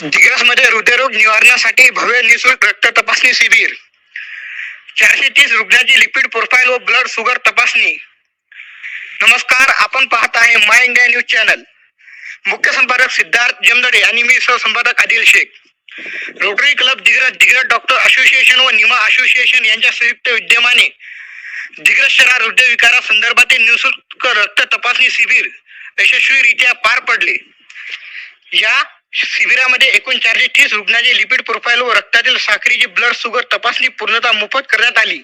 क्षयरोग निवारणासाठी भव्य निशुल्क रक्त तपासणी शिबिर. चारशे तीस रुग्णाची लिपिड प्रोफाईल व ब्लड शुगर तपासणी. नमस्कार आपण पाहत आहे माय इंडिया न्यूज चॅनल मुख्य संपादक सिद्धार्थ जमदडे आणि मी सहसंपादक Adil Shaikh. Rotary club Digras Digras doctor association व निमा असोसिएशन यांच्या संयुक्त विद्यमाने दिग्रज शहरात हृदयविकारा संदर्भातील निशुल्क रक्त तपासणी शिबिर यशस्वीरित्या पार पडले. या शिबिरामध्ये एकूण चारशे तीस रुग्णांचे लिपिड प्रोफाईल व रक्तातील साखरेची ब्लड शुगर तपासणी पूर्णतः मोफत करण्यात आली.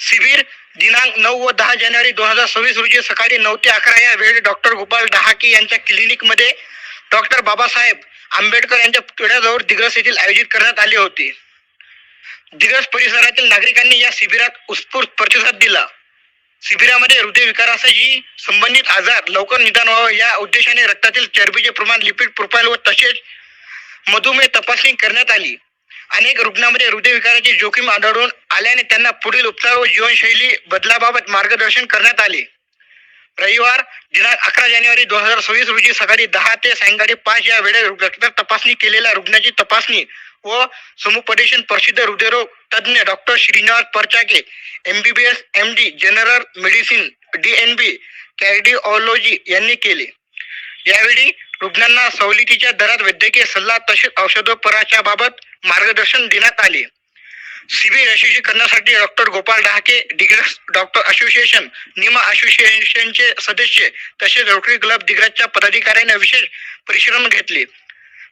शिबिर दिनांक नऊ व दहा जानेवारी दोन हजार सव्वीस रोजी सकाळी नऊ ते अकरा या वेळी डॉक्टर गोपाल डहाकी यांच्या क्लिनिकमध्ये डॉक्टर बाबासाहेब आंबेडकर यांच्या पुतळ्याजवळ दिग्रस येथील आयोजित करण्यात आले होते. दिग्रस परिसरातील नागरिकांनी या शिबिरात उत्स्फूर्त प्रतिसाद दिला. शिबिरामध्ये हृदयविकाराशी संबंधित आजार लवकर निदान व्हावं या उद्देशाने रक्तातील चरबीचे प्रमाण लिपिड प्रोफाईल व तसेच मधुमेह तपासणी करण्यात आली. अनेक रुग्णांमध्ये हृदयविकाराची जोखीम आढळून आल्याने त्यांना पुढील उपचार व जीवनशैली बदलाबाबत मार्गदर्शन करण्यात आले. रविवार दिनांक अकरा जानेवारी दोन हजार सव्वीस रोजी सकाळी दहा ते सायंकाळी पाच या वेळेत रक्त तपासणी केलेल्या रुग्णाची तपासणी व समुपदेशन प्रसिद्ध हृदयरोग तज्ज्ञ doctor Shrinivas Parchake MBBS M D general medicine D N B cardiology यांनी केले. यावेळी रुग्णांना सवलतीच्या दरात वैद्यकीय सल्ला तसेच औषधोपचाराच्या बाबत मार्गदर्शन देण्यात आले. शिबिर यशस्वी करण्यासाठी doctor Gopal Dahake Digras doctor association NIMA असोसिएशनचे सदस्य तसेच रोटरी क्लब दिग्रजच्या पदाधिकाऱ्यांनी विशेष परिश्रम घेतले.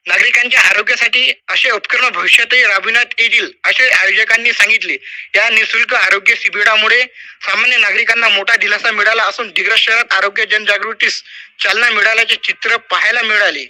नागरिकांच्या आरोग्यासाठी असे उपकरण भविष्यातही राबविण्यात येतील असे आयोजकांनी सांगितले. या निशुल्क आरोग्य शिबिरामुळे सामान्य नागरिकांना मोठा दिलासा मिळाला असून दिग्रज शहरात आरोग्य जनजागृतीस चालना मिळाल्याचे चित्र पाहायला मिळाले.